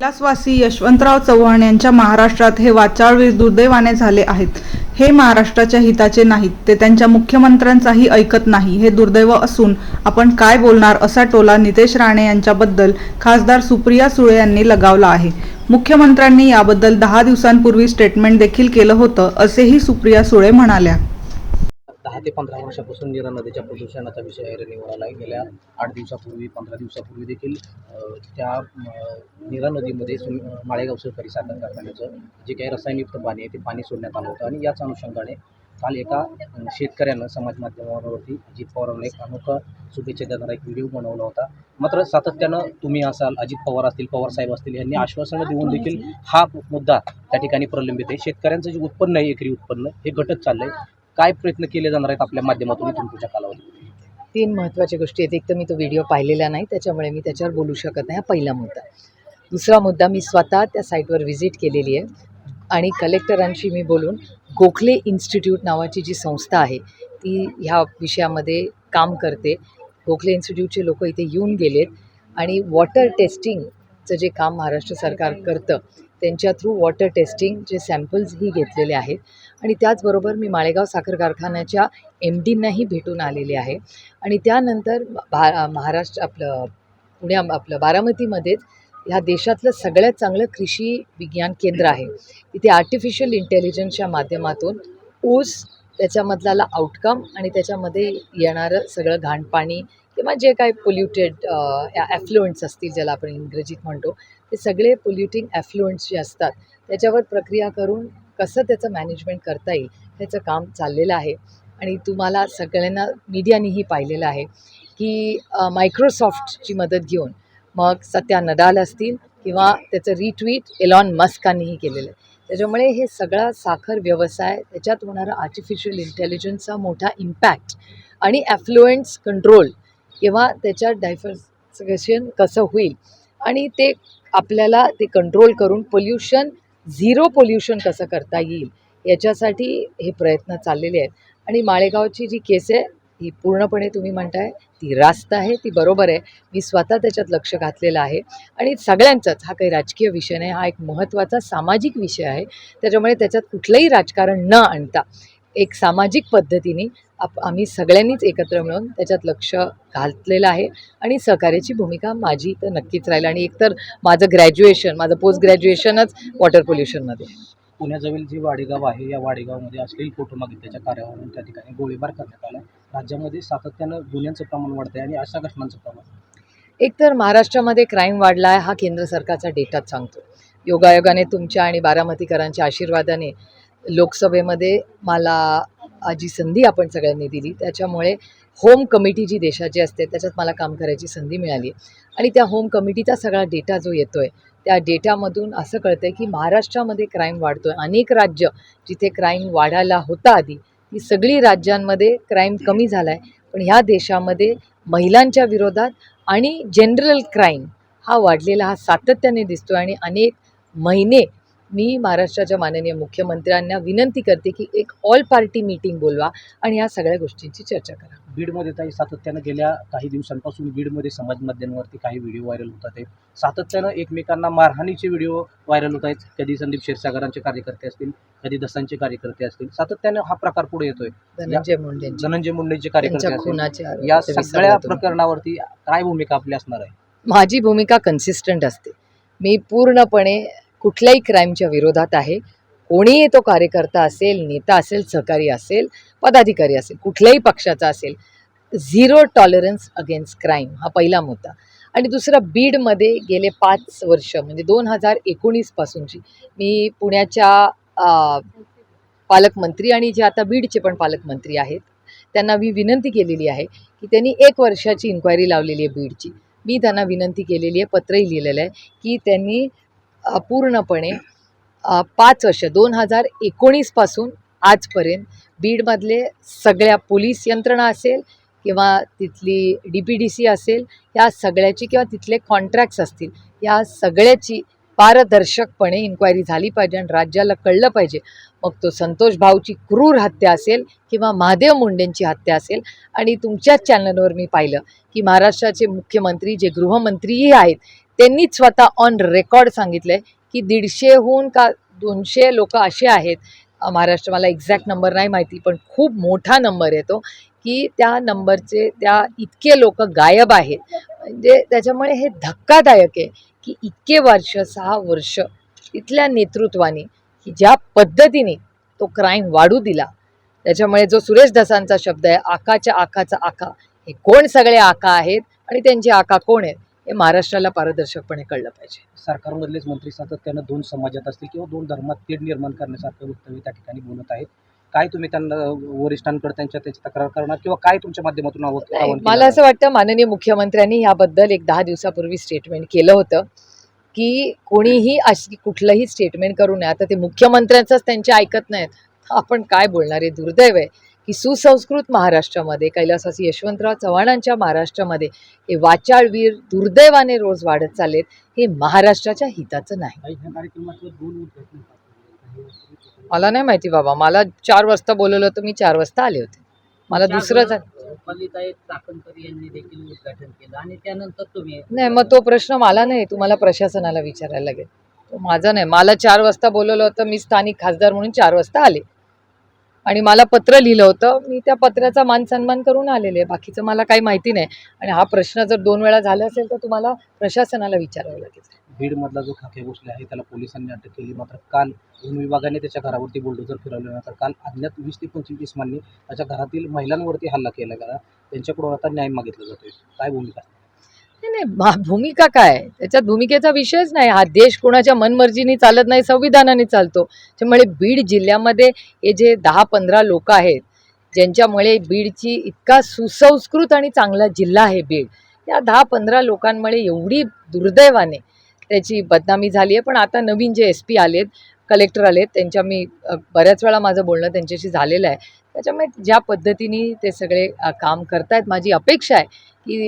कैलासवासी यशवंतराव चव्हाण यांच्या महाराष्ट्रात हे वाचाळवीर दुर्दैवाने झाले आहेत. हे महाराष्ट्राच्या हिताचे नाहीत. ते त्यांच्या मुख्यमंत्र्यांचाही ऐकत नाही. हे दुर्दैव असून आपण काय बोलणार असा टोला नितेश राणे यांच्याबद्दल खासदार सुप्रिया सुळे यांनी लगावला आहे. मुख्यमंत्र्यांनी याबद्दल दहा दिवसांपूर्वी स्टेटमेंट देखील केलं होतं असेही सुप्रिया सुळे म्हणाल्या. दहा ते पंधरा वर्षापासून निरा नदीच्या प्रदूषणाचा विषय ऐरणीवर आला आहे गेल्या आठ दिवसापूर्वी पंधरा दिवसापूर्वी देखील त्या निरा नदीमध्ये सुम माळेगाव सहकारी साखर कारखान्याचं जे काही रसायनयुक्त पाणी आहे ते पाणी सोडण्यात आलं होतं. आणि याच अनुषंगाने काल एका शेतकऱ्यानं समाज माध्यमावरती अजित पवारांना एक अनोखा शुभेच्छा देणारा एक व्हिडिओ बनवला होता. मात्र सातत्यानं तुम्ही असाल अजित पवार असतील पवार साहेब असतील यांनी आश्वासनं देऊन देखील हा मुद्दा त्या ठिकाणी प्रलंबित आहे. शेतकऱ्यांचं जे उत्पन्न आहे एकरी उत्पन्न हे घटत चाललं आहे काय प्रयत्न केले जाणार आहेत आपल्या माध्यमातून इथून पुढच्या कालावधीत? तीन महत्त्वाच्या गोष्टी आहेत. एक तर मी तो व्हिडिओ पाहिलेला नाही त्याच्यामुळे मी त्याच्यावर बोलू शकत नाही. हा पहिला मुद्दा. दुसरा मुद्दा मी स्वतः त्या साईटवर व्हिजिट केलेली आहे आणि कलेक्टरांशी मी बोलून गोखले इन्स्टिट्यूट नावाची जी संस्था आहे ती ह्या विषयामध्ये काम करते. गोखले इन्स्टिट्यूटचे लोक इथे येऊन गेलेत आणि वॉटर टेस्टिंगचं जे काम महाराष्ट्र सरकार करतं त्यांच्या थ्रू वॉटर टेस्टिंगचे सॅम्पल्सही घेतलेले आहेत. आणि त्याचबरोबर मी माळेगाव साखर कारखान्याच्या एम डींनाही भेटून आलेले आहे. आणि त्यानंतर भा महाराष्ट्र आपलं पुण्या आपलं बारामतीमध्येच ह्या देशातलं सगळ्यात चांगलं कृषी विज्ञान केंद्र आहे. तिथे आर्टिफिशियल इंटेलिजन्सच्या माध्यमातून ऊस त्याच्यामधला आउटकम आणि त्याच्यामध्ये येणारं सगळं घाणपाणी किंवा जे काय पोल्युटेड ॲफ्लुएंट्स असतील ज्याला आपण इंग्रजीत म्हणतो ते सगळे पोल्युटिंग ॲफ्लुएंट्स जे असतात त्याच्यावर प्रक्रिया करून कसं त्याचं मॅनेजमेंट करता येईल ह्याचं काम चाललेलं आहे. आणि तुम्हाला सगळ्यांना मीडियानेही पाहिलेलं आहे की मायक्रोसॉफ्टची मदत घेऊन मग सत्या नडाल असतील किंवा त्याचं रिट्वीट एलॉन मस्कांनीही केलेलं आहे. त्याच्यामुळे हे सगळा साखर व्यवसाय त्याच्यात होणारा आर्टिफिशियल इंटेलिजन्सचा मोठा इम्पॅक्ट आणि ॲफ्लुएंट्स कंट्रोल किंवा त्याच्यात डायफर्सिफिकेशन कसं होईल आणि ते आपल्याला ते कंट्रोल करून पोल्युशन झिरो पोल्युशन कसं करता येईल याच्यासाठी हे प्रयत्न चाललेले आहेत. आणि माळेगावची जी केस आहे ही पूर्णपणे तुम्ही म्हणताय ती रास्त आहे ती बरोबर आहे. मी स्वतः त्याच्यात लक्ष घातलेलं आहे. आणि सगळ्यांचाच हा काही राजकीय विषय नाही हा एक महत्त्वाचा सामाजिक विषय आहे. त्याच्यामुळे त्याच्यात कुठलंही राजकारण न आणता एक सामाजिक पद्धतीने आप आम्ही सगळ्यांनीच एकत्र मिळून त्याच्यात लक्ष घातलेलं आहे आणि सहकार्याची भूमिका माझी तर नक्कीच राहील. आणि एकतर माझं ग्रॅज्युएशन माझं पोस्ट ग्रॅज्युएशनच वॉटर पोल्युशनमध्ये आहे. पुण्याजवळ जी वाडेगाव आहे या वाडेगावमध्ये अश्लील फोटो मागितल्याच्या कार्यावरून त्या ठिकाणी गोळीबार करण्यात आला राज्यामध्ये सातत्यानं गुन्ह्यांचं प्रमाण वाढतंय आणि अशा घटनांचं प्रमाण. एकतर महाराष्ट्रामध्ये क्राईम वाढला आहे हा केंद्र सरकारचा डेटाच सांगतो. योगायोगाने तुमच्या आणि बारामतीकरांच्या आशीर्वादाने लोकसभेमध्ये मला जी संधी आपण सगळ्यांनी दिली. त्याच्यामुळे होम कमिटी जी देशाची असते त्याच्यात मला काम करायची संधी मिळाली. आणि त्या होम कमिटीचा सगळा डेटा जो येतो आहे त्या डेटामधून असं कळतं आहे की महाराष्ट्रामध्ये क्राईम वाढतो आहे अनेक राज्य जिथे क्राईम वाढायला होता आधी ती सगळी राज्यांमध्ये क्राईम कमी झाला आहे पण ह्या देशामध्ये महिलांच्या विरोधात आणि जनरल क्राईम हा वाढलेला हा सातत्याने दिसतो आहे आणि अनेक महिने मी महाराष्ट्राच्या माननीय मुख्यमंत्र्यांना विनंती करते की एक ऑल पार्टी मीटिंग बोलवा आणि ह्या सगळ्या गोष्टींची चर्चा करा. बीडमध्ये ताई सातत्यानं गेल्या काही दिवसांपासून बीडमध्ये समाज माध्यमावरती काही व्हिडिओ व्हायरल होतात आहेत. सातत्यानं एकमेकांना मारहाणीचे व्हिडिओ व्हायरल होत आहेत. कधी संदीप क्षीरसागरांचे कार्यकर्ते असतील कधी दसांचे कार्यकर्ते असतील. सातत्यानं हा प्रकार पुढे येतोय. धनंजय मुंडेंची. धनंजय मुंडेचे कार्यकर्ते या सगळ्या. प्रकरणावरती काय भूमिका आपली असणार आहे? माझी भूमिका कन्सिस्टंट असते. मी पूर्णपणे कुठल्याही क्राईमच्या विरोधात आहे. कोणीही तो कार्यकर्ता असेल नेता असेल सहकारी असेल पदाधिकारी असेल कुठल्याही पक्षाचा असेल झिरो टॉलरन्स अगेन्स्ट क्राईम हा पहिला मुद्दा. आणि दुसरा बीडमध्ये गेले पाच वर्ष म्हणजे दोन हजार एकोणीसपासूनची मी पुण्याच्या पालकमंत्री आणि जे आता बीडचे पण पालकमंत्री आहेत त्यांना मी विनंती केलेली आहे की त्यांनी एक वर्षाची इन्क्वायरी लावलेली आहे बीडची. मी त्यांना विनंती केलेली आहे पत्रही लिहिलेलं आहे की त्यांनी पूर्णपणे पाच वर्ष दोन हजार एकोणीसपासून आजपर्यंत बीडमधले सगळ्या पोलीस यंत्रणा असेल किंवा तिथली डी पी डी सी असेल या सगळ्याची किंवा तिथले कॉन्ट्रॅक्ट्स असतील या सगळ्याची पारदर्शकपणे इन्क्वायरी झाली पाहिजे आणि राज्याला कळलं पाहिजे. मग तो संतोष भाऊची क्रूर हत्या असेल किंवा महादेव मुंडेंची हत्या असेल आणि तुमच्याच चॅनलवर मी पाहिलं की महाराष्ट्राचे मुख्यमंत्री जे गृहमंत्रीही आहेत त्यांनीच स्वतः ऑन रेकॉर्ड सांगितलं आहे की दीडशेहून का दोनशे लोक असे आहेत. महाराष्ट्र मला एक्झॅक्ट नंबर नाही माहिती पण खूप मोठा नंबर येतो की त्या नंबरचे त्या इतके लोक गायब आहेत. म्हणजे त्याच्यामुळे हे धक्कादायक आहे की इतके वर्ष सहा वर्ष इथल्या नेतृत्वाने की ज्या पद्धतीने तो क्राईम वाढू दिला. त्याच्यामुळे जो सुरेश धसांचा शब्द आहे आकाच्या आकाचा आका हे कोण सगळे आका आहेत आणि त्यांची आका कोण आहेत? हे महाराष्ट्राला पारदर्शकपणे कळलं पाहिजे. सरकारमधलेच मंत्री सातत्यानं दोन समाजात असतील किंवा दोन धर्मात तेढ निर्माण करण्यासारखं वक्तव्य त्या ठिकाणी बोलत आहेत. काय तुम्ही त्यांना वरिष्ठांकडे त्यांच्या त्याची तक्रार करणार किंवा काय तुमच्या माध्यमातून मला असं वाटतं माननीय मुख्यमंत्र्यांनी याबद्दल एक दहा दिवसापूर्वी स्टेटमेंट केलं होतं की कोणीही अशी कुठलंही स्टेटमेंट करू नये. आता ते मुख्यमंत्र्यांचंच त्यांचे ऐकत नाहीत. आपण काय बोलणार? आहे दुर्दैव आहे. की सुसंस्कृत महाराष्ट्रामध्ये कैलासासी यशवंतराव चव्हाणांच्या महाराष्ट्रामध्ये हे वाचाळवीर दुर्दैवाने रोज वाढत चाललेत हे महाराष्ट्राच्या हिताचं नाही. मला नाही माहिती बाबा मला चार वाजता बोलवलं होतं मी चार वाजता आले होते. मला दुसरं जा- रुपालीताई चाकणकर यांनी देखील उद्घाटन केलं आणि त्यानंतर तुम्ही नाही मग तो प्रश्न मला नाही तुम्हाला प्रशासनाला विचारायला लागेल. तो माझा नाही. मला चार वाजता बोलवलं होतं मी स्थानिक खासदार म्हणून चार वाजता आले. आणि मला पत्र लिहिलं होतं. मी त्या पत्राचा मान सन्मान करून आलेले आहे. बाकीचं मला काही माहिती नाही. आणि हा प्रश्न जर दोन वेळा झाला असेल तर तुम्हाला प्रशासनाला विचारावं लागेल. बीडमधला जो खाके गोष्टी आहे त्याला पोलिसांनी अटक केली. मात्र काल वन विभागाने त्याच्या घरावरती बुलडोजर फिरवल्यानंतर काल अज्ञात वीस ते पंचवीस माननी त्याच्या घरातील महिलांवरती हल्ला केला गेला. त्यांच्याकडून आता न्याय मागितला जातोय. काय भूमिका? नाही नाही भूमिका काय? त्याच्यात भूमिकेचा विषयच नाही. हा देश कोणाच्या मनमर्जीने चालत नाही संविधानाने चालतो. त्यामुळे बीड जिल्ह्यामध्ये हे जे दहा पंधरा लोक आहेत ज्यांच्यामुळे बीडची इतका सुसंस्कृत आणि चांगला जिल्हा आहे बीड या दहा पंधरा लोकांमुळे एवढी दुर्दैवाने त्याची बदनामी झाली आहे. पण आता नवीन जे एस पी आलेत कलेक्टर आलेत त्यांच्या मी बऱ्याच वेळा माझं बोलणं त्यांच्याशी झालेलं आहे. त्याच्यामुळे ज्या पद्धतीने ते सगळे काम करतायत माझी अपेक्षा आहे